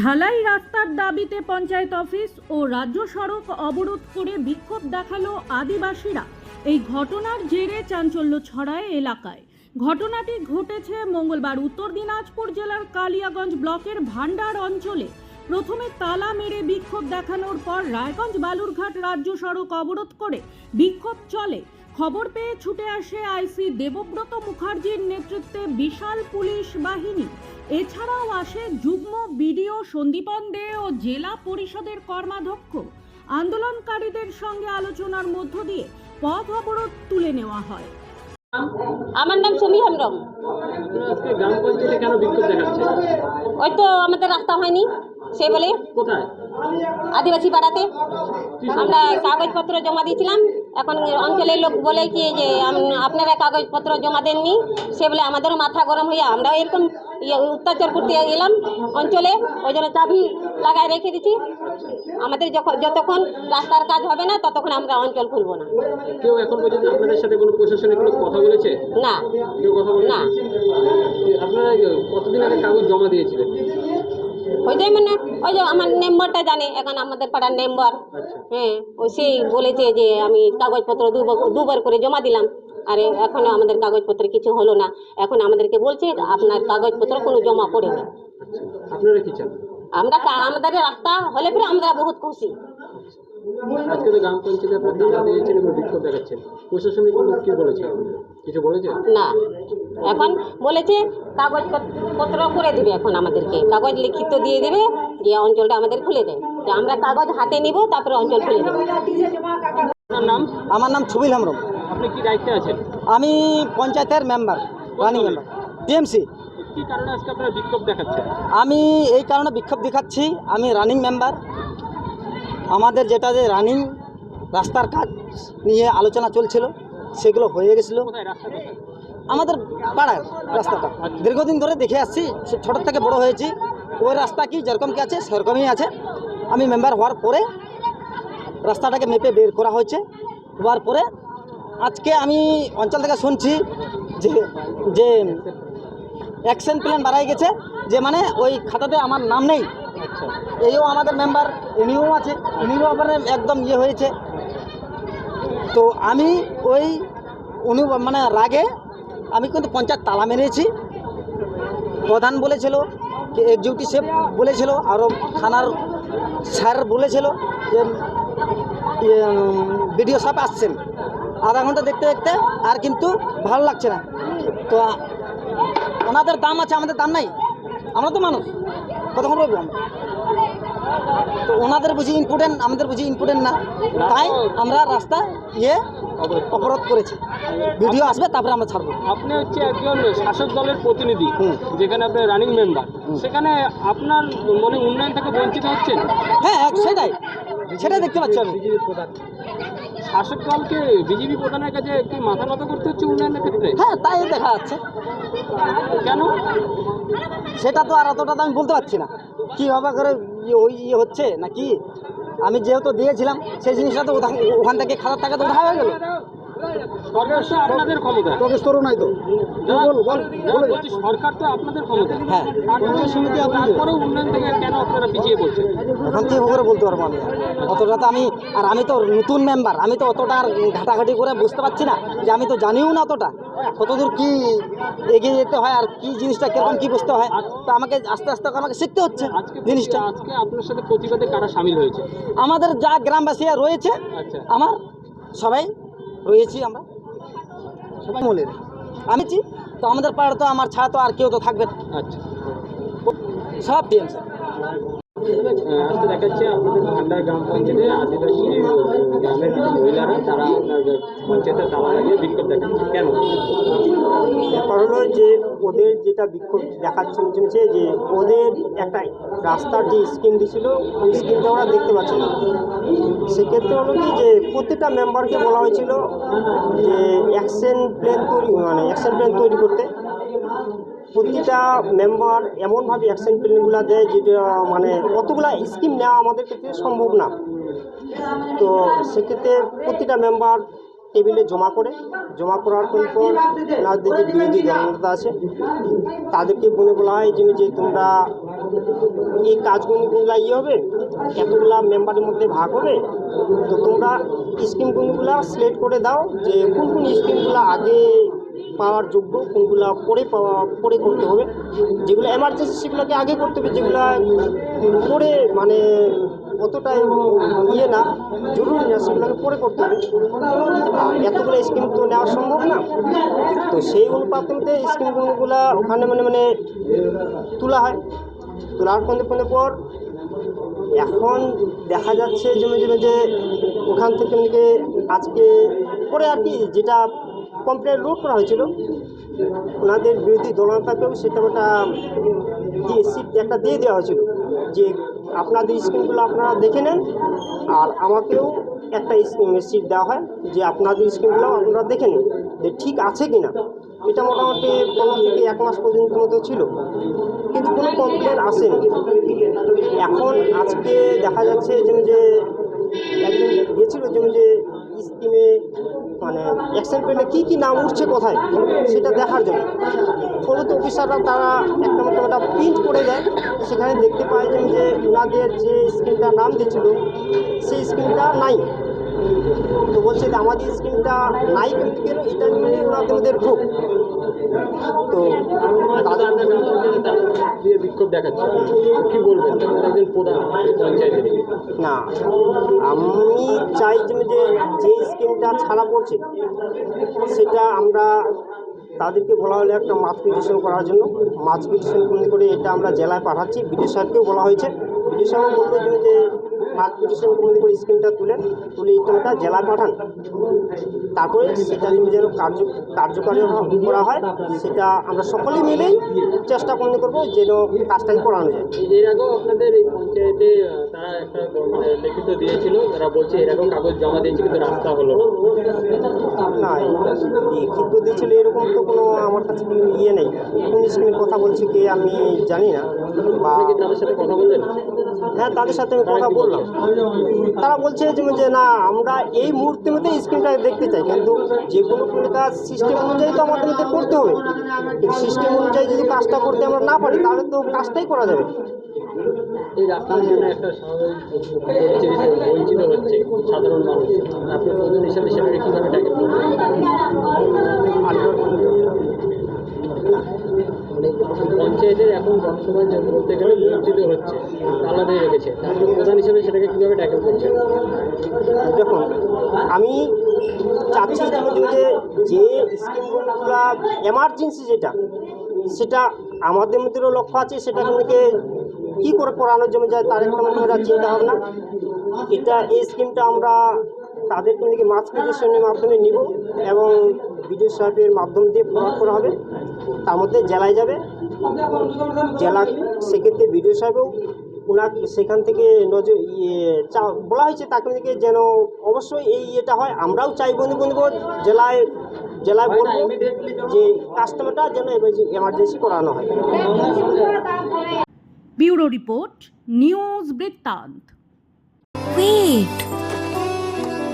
ঢালাই রাস্তার দাবিতে পঞ্চায়েত অফিস ও রাজ্য সড়ক অবরোধ করে বিক্ষোভ দেখাল আদিবাসীরা। এই ঘটনার জেরে চাঞ্চল্য ছড়ায় এলাকায়। ঘটনাটি ঘটেছে মঙ্গলবার উত্তর দিনাজপুর জেলার কালিয়াগঞ্জ ব্লকের ভান্ডার অঞ্চলে। প্রথমে তালা মেরে বিক্ষোভ দেখানোর পর রায়গঞ্জ বালুরঘাট রাজ্য সড়ক অবরোধ করে বিক্ষোভ চলে। খবর পেয়ে ছুটে আসে আইসি দেবব্রত মুখার্জির নেতৃত্বে বিশাল পুলিশ বাহিনী। এছাড়াও আসে যুগ্ম বিডিও সন্দীপন দে ও জেলা পরিষদের কর্মাধ্যক্ষ। আন্দোলনকারীদের সঙ্গে আলোচনার মধ্য দিয়ে পথ অবরোধ তুলে নেওয়া হয়। আমার নাম সুমি হেমব্রম। আপনারা আজকে গ্রাম পঞ্চায়েতে কেন বিক্ষোভ দেখাচ্ছে ওই তো আমাদের রাস্তা হয়নি সে বলে। আদিবাসী পাড়াতে। আমরা কাগজপত্র জমা দিয়েছিলাম এখন অঞ্চলের লোক বলে কি যে আপনারা কাগজপত্র জমা দেননি? সে বলে আমাদেরও মাথা গরম হয়ে আমরাও এরকম ইয়ে অত্যাচার করতে এলাম অঞ্চলে ওই জন্য চাবি লাগায় রেখে দিচ্ছি আমাদের যখন যতক্ষণ রাস্তার কাজ হবে না ততক্ষণ আমরা অঞ্চল খুলবো না। কেউ এখন পর্যন্ত আপনাদের সাথে কোনো প্রশাসনিক লোক কথা বলেছে? না। কেউ কথা বলেছে? না। আপনারা কতদিন আগে কাগজ জমা দিয়েছিলেন? মানে ওই যে আমার মেম্বারটা জানে এখন আমাদের পাড়ার মেম্বার আচ্ছা। হ্যাঁ ওই সেই বলেছে যে আমি কাগজপত্র দুবার দুবার করে জমা দিলাম। আরে এখনও আমাদের কাগজপত্র কিছু হলো না। এখন আমাদেরকে বলছে আপনার কাগজপত্র কোনো জমা পড়েনি। আচ্ছা। আমরা আমাদের রাস্তা হলে পরে আমরা বহুত খুশি। আজকে তো গ্রাম পঞ্চায়েতে আপনারা টাকা দিয়েছেন এবং বিক্ষোভ দেখাচ্ছেন। প্রশাসনিক লোক কি বলেছে? কিছু বলেছে? না। এখন বলেছে কাগজপত্র করে দিবে এখন আমাদেরকে। কাগজ লিখিত দিয়ে দেবে দিয়ে অঞ্চলটা আমাদের খুলে দেয়। আমরা কাগজ হাতে নিব তারপরে অঞ্চল খুলে দেবো। আপনার নাম? আমার নাম ছবিল হেমব্রম আপনি কি দায়িত্বে আছেন? আমি পঞ্চায়েতের মেম্বার রানিং মেম্বার টিএমসি কি কারণে আজকে আপনারা বিক্ষোভ দেখাচ্ছেন? আমি এই কারণে বিক্ষোভ দেখাচ্ছি। আমি রানিং মেম্বার। আমাদের যেটা যে রানিং রাস্তার কাজ নিয়ে আলোচনা চলছিল, সেগুলো হয়ে গেছিল। আমাদের পাড়ার রাস্তাটা। দীর্ঘদিন ধরে দেখে আসছি ছোটোর থেকে বড় হয়েছি। ওই রাস্তা কি যেরকম কি আছে, সেরকমই আছে। আমি মেম্বার হওয়ার পরে রাস্তাটাকে মেপে বের করা হয়েছে। হওয়ার পরে আজকে আমি অঞ্চল থেকে শুনছি যে যে অ্যাকশন প্ল্যান বাড়াই গেছে, যে মানে ওই খাতাতে আমার নাম নেই। এইও আমাদের মেম্বার ইনিও আছে ইনিও আবার একদম ইয়ে হয়েছে। তো আমি ওই উনি মানে রাগে আমি কিন্তু পঞ্চায়েত তালা মেরেছি। প্রধান বলেছিল এক্সিকিউটিভ শেফ বলেছিল আরও থানার স্যার বলেছিল যে বিডিও সাহেব আসছেন আধা ঘণ্টা দেখতে দেখতে আর কিন্তু ভালো লাগছে না। তো ওনাদের দাম আছে, আমাদের দাম নাই। আমরা তো মানুষ। কতক্ষণ রইব আমরা তো ওনাদের বুঝি ইম্পর্টেন্ট আমাদের বুঝি ইম্পর্টেন্ট না। তাই আমরা রাস্তা ইয়ে অবরোধ করেছি। ভিডিও আসবে তারপরে আমরা ছাড়বো। আপনি হচ্ছে একজন শাসক দলের প্রতিনিধি। যেখানে আপনি রানিং মেম্বার সেখানে আপনার মনে উন্নয়ন থেকে বঞ্চিত হচ্ছেন? হ্যাঁ এক- সেটাই। সেটাই দেখতে পাচ্ছি আমি। শাসক দলকে বিজেপি প্রধানের কাছে কি মাথা নত করতে হচ্ছে উন্নয়নের ক্ষেত্রে? হ্যাঁ তাই দেখা যাচ্ছে। কেন? সেটা তো আর অতটা আমি বলতে পারছি না। কীভাবে করে ইয়ে ওই ইয়ে হচ্ছে নাকি? আমি যেহেতু দিয়েছিলাম, সেই জিনিসটা তো ওখান- থেকে খাতার টাকা তো উঠা হয়ে গেল। আপনাদের ক্ষমতা। প্রবেশ নাই তো। না, না, সরকার তো আপনাদের ক্ষমতা। হ্যাঁ। তারপরেও উন্নয়ন থেকে কেন আপনারা পিছিয়ে পড়ছেন? এখন কি করে বলতে পারব আমি? অতটা তো আমি আর আমি তো নতুন মেম্বার আমি তো অতটা আর ঘাটাঘাটি করে বুঝতে পারছি না যে আমি তো জানিও না অতটা। কতদূর কি এগিয়ে যেতে হয় আর কি জিনিসটা কীরকম কি বুঝতে হয়। তো আমাকে আস্তে আস্তে আমাকে শিখতে হচ্ছে জিনিসটা। আজকে আপনার সাথে প্রতিবাদে কারা সামিল হয়েছে? আমাদের যা গ্রামবাসীরা রয়েছে আচ্ছা। আমার সবাই রয়েছি আমরা। সবাই মলের আমি চি, তো আমাদের পাড়া তো আমার ছাড়া তো আর কেউ তো থাকবে আচ্ছা। সব টিএমসি আহ, আজকে দেখাচ্ছে আপনাদের ভান্ডার গ্রাম পঞ্চায়েতে আদিবাসী গ্রামের মহিলারা তারা আপনার পঞ্চায়েতে তালা লাগিয়ে বিক্ষোভ দেখাচ্ছে। ওদের যেটা বিক্ষোভ দেখাচ্ছে হচ্ছে যে ওদের একটা রাস্তার যে স্কিম দিছিল, ওই স্কিমটা ওরা দেখতে পাচ্ছে না। সেক্ষেত্রে হলো কি যে প্রত্যেকটা মেম্বারকে বলা হয়েছিল যে অ্যাকশন প্ল্যান তৈরি মানে অ্যাকশন প্ল্যান তৈরি করতে। প্রতিটা মেম্বার এমনভাবে অ্যাকশন প্ল্যানগুলো দেয় যেটা মানে অতগুলা স্কিম নেওয়া আমাদের ক্ষেত্রে সম্ভব না। তো সেক্ষেত্রে প্রতিটা মেম্বার টেবিলে জমা করে, জমা করার পর ওনাদের যে বিরোধী দলনেতা আছে, তাদেরকে বলে বলা হয় যে যে তোমরা এই কাজগুলো ইয়ে হবে, এতগুলা মেম্বারের মধ্যে ভাগ হবে, তো তোমরা স্কিমগুলো সিলেক্ট করে দাও যে কোন কোন স্কিমগুলো আগে পাওয়ার যোগ্য, কোনগুলো পরে পাওয়া, পরে করতে হবে, যেগুলো এমার্জেন্সি সেগুলোকে আগে করতে হবে, যেগুলো পরে মানে অতটা ইয়ে না, জরুরি না সেগুলোকে পরে করতে হবে। এতগুলো স্কিম তো নেওয়া সম্ভব না। তো সেই অনুপাতে স্কিমগুলো ওখানে মানে মানে তোলা হয়। তোলার পরে পরে পর এখন দেখা যাচ্ছে যে যে- যে ওখান থেকে নাকি আজকে পরে আর কি যেটা কমপ্লেন রোড করা হয়েছিল, ওনাদের বিরোধী দলনেতাকেও সেটা ওটা দিয়ে একটা দিয়ে দেওয়া হয়েছিল যে আপনাদের স্কিমগুলো আপনারা দেখে নেন। আর আমাকেও একটা সিট দেওয়া হয় যে আপনাদের স্কিমগুলো আপনারা দেখে নিন যে ঠিক আছে কি না এটা মোটামুটি পনেরো থেকে এক মাস পর্যন্ত মতো ছিল। কিন্তু কোনো কমপ্লেন আসেনি। এখন আজকে দেখা যাচ্ছে যে যে একজন গেছিল যে যে মানে অ্যাকশন পেলে কী কী নাম উঠছে কোথায়, সেটা দেখার জন্য। ফলত অফিসাররা তারা একটা মতো একটা প্রিন্ট করে দেয়। সেখানে দেখতে পায় যে ওনাদের যে স্কিমটার নাম দিয়েছিল, সেই স্কিমটা নাই। তো বলছে যে আমাদের স্কিমটা নাই কিন্তু কেন? এটা নিয়ে ওনাদের ভুল তো তাদের বিক্ষোভ দেখাচ্ছে। কি বলবেন? একজন প্রধান না, আমি চাই যে যে যে স্কিমটা ছাড়া পড়ছে, সেটা আমরা তাদেরকে বলা হলে একটা মাছ পিটিশন করার জন্য। মাছ পিটিশন করে এটা আমরা জেলায় পাঠাচ্ছি। বিদেশ সাহেবকেও বলা হয়েছে। বিটিশ সাহেব বলতে যে মাছ পিটিশন করে স্কিমটা তুলেন তুলে স্কিমটা জেলায় পাঠান। তারপরে সেটা যেন কার্য কার্যকারী করা হয় সেটা আমরা সকলেই মিলেই চেষ্টা মনে করব যেন কাজটাকে করানো যায়। এর আগেও আপনাদের এই পঞ্চায়েতে তারা একটা লিখিত দিয়েছিল। তারা বলছে এর আগেও কাগজ জমা দিয়েছে কিন্তু রাস্তা হলো না। লিখিত দিয়েছিল এরকম তো কোনো আমার কাছে ইয়ে নেই। কোন স্কিমের কথা বলছে কে আমি জানি না। হ্যাঁ তাদের সাথে আমি কথা বললাম। তারা বলছে যে না, আমরা এই মুহূর্তে মধ্যে স্কিমটা দেখতে চাই, কিন্তু যে কোনো কাজ সিস্টেম অনুযায়ী তো আমাদের মধ্যে করতে হবে। সিস্টেম অনুযায়ী যদি কাজটা করতে আমরা না পারি, তাহলে তো কাজটাই করা যাবে সাধারণ মানুষ। আপনি প্রধান হিসাবে সেটাকে কীভাবে মানে পঞ্চায়েতের এখন বর্তমান যে বলতে গেলে বঞ্চিত হচ্ছে প্রধান হিসাবে সেটাকে কীভাবে ট্যাকেল করছেন? দেখুন, আমি চাচ্ছি যে যে স্কিমগুলো এমার্জেন্সি যেটা, সেটা আমাদের মধ্যেও লক্ষ্য আছে, সেটা থেকে কী করে করানোর জন্য যায় তার একটা মধ্যে চিন্তা ভাবনা। এটা, এই স্কিমটা আমরা তাদের থেকে মাছ পিটিশনের মাধ্যমে নিব এবং বিডিও সাহেবের মাধ্যম দিয়ে প্রভাব করা হবে। তার মধ্যে জেলায় যাবে। জেলা সেক্ষেত্রে বিডিও সাহেবও ওনার সেখান থেকে নজর ইয়ে চা- বলা হয়েছে তাকে থেকে যেন অবশ্যই এই ইয়েটা হয় আমরাও চাই বন্ধু বন্ধু জেলায় জেলায় বলব যে কাস্টমারটা যেন এমার্জেন্সি করানো হয় ব্যুরো রিপোর্ট নিউজ বৃত্তান্ত Wait.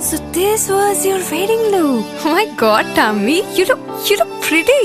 So this was your wedding look. Oh my god, Tammy, you look you look pretty.